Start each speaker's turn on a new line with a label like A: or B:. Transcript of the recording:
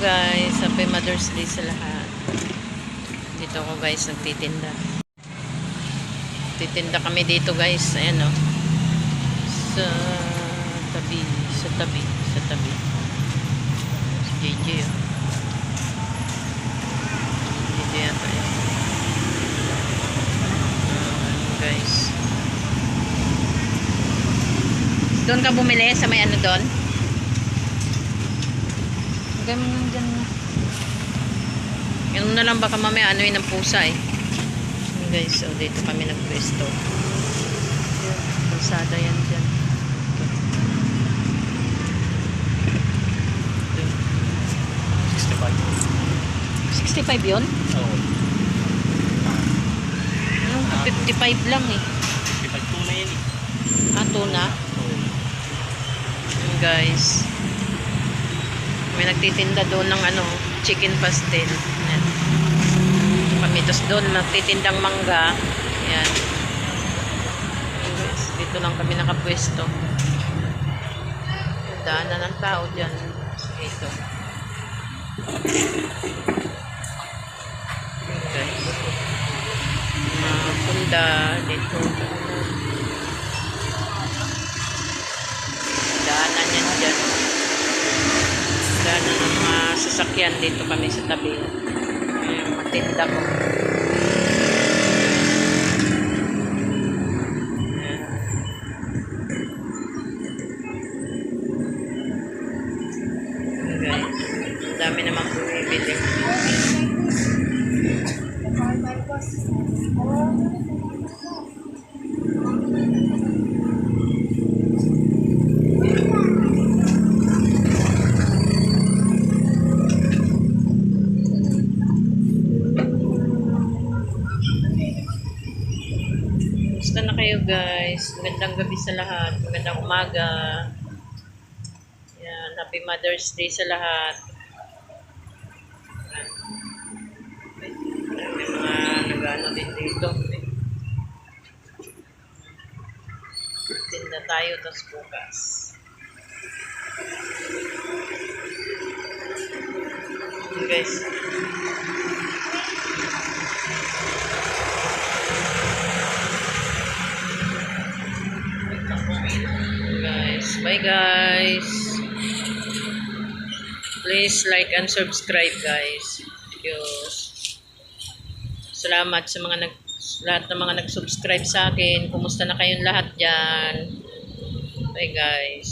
A: Mother's Day sa lahat. Dito ako guys, nagtitinda. Titinda kami dito guys. Ayan o. Sa tabi, sa tabi, sa tabi. Si JJ o. Dito yata eh. Ayan, guys. Doon ka bumili sa may ano doon? Hanggang mo nandyan na. Yan na lang baka mamaya ano yun ng pusa eh. Ayan, guys, so dito kami nagpwesto. Yan, Kalsada yan dyan. Ito. Ito. 65 yun?
B: Oo.
A: Anong 55 lang eh.
B: Ipagtuna yan eh.
A: Ah, tuna.
B: Oo.
A: Ayan, guys. May nagtitinda doon ng ano, chicken pastel. Ayan. Kami tapos doon nagtitindang mangga. Guys. Dito lang kami nakapwesto. Daanan ng tao dyan. Ito. Ayan, guys. Mga punda dito. Daanan yan dyan. Daanan ng mga sasakyan dito kami sa tabi. Ayan, matinda ko. Dami naman bumibili. Gusto na kayo guys. Magandang gabi sa lahat. Magandang umaga. Yan. Happy Mother's Day sa lahat. May mga nag-ano din dito. Tinda tayo tapos bukas. Yun, guys. Guys. Bye guys. Please like and subscribe guys. Diyos. Salamat sa mga nag lahat ng mga nag-subscribe sa akin. Kumusta na kayong lahat diyan? Bye guys.